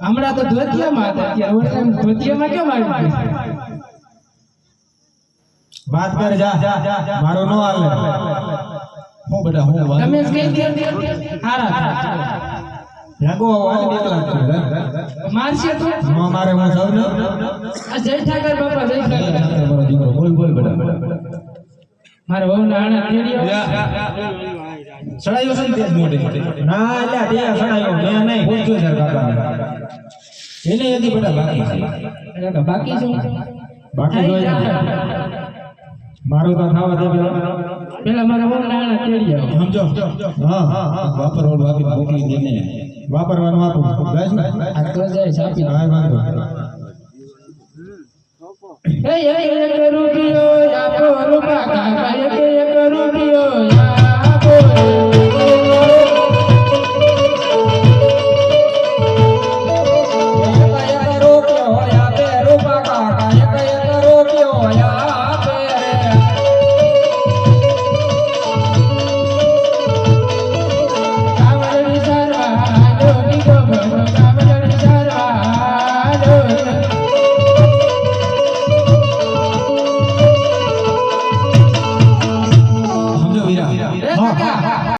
હમણાં તો ધોતિયામાં હતા ધોતિયામાં કેમ આવી વાત કર જા મારો નો હાલે. હું બેટા હું વાત તમે જ કહી દે હારા. રાગો વાલી નીકળા તું મારશે તો? નો મારે હું સૌ ને જય ઠાકર બાપા જય ઠાકર. મારો દીકરો. બોલ બોલ બેટા. મારા વહુ ના આણા સડાયો છે તેજ મોઢે ના એટલે તે સડાયો. મેં નહીં પૂછ્યું છે કાકા એને હજી બેટા બાકી છે. બાકી છે? બાકી જોઈએ મારું તો ખાવા દે પેલા. મારા વહુ ના આણા તેડીઓ સમજો? હા હા હા. વાપરવાનું આપી મોકલી દે ને. વાપરવાનું આપું ગાઈસ આ તો જાય સાપી હા વાંધો નહીં. એ એક રૂપિયો આપો રૂપિયો Música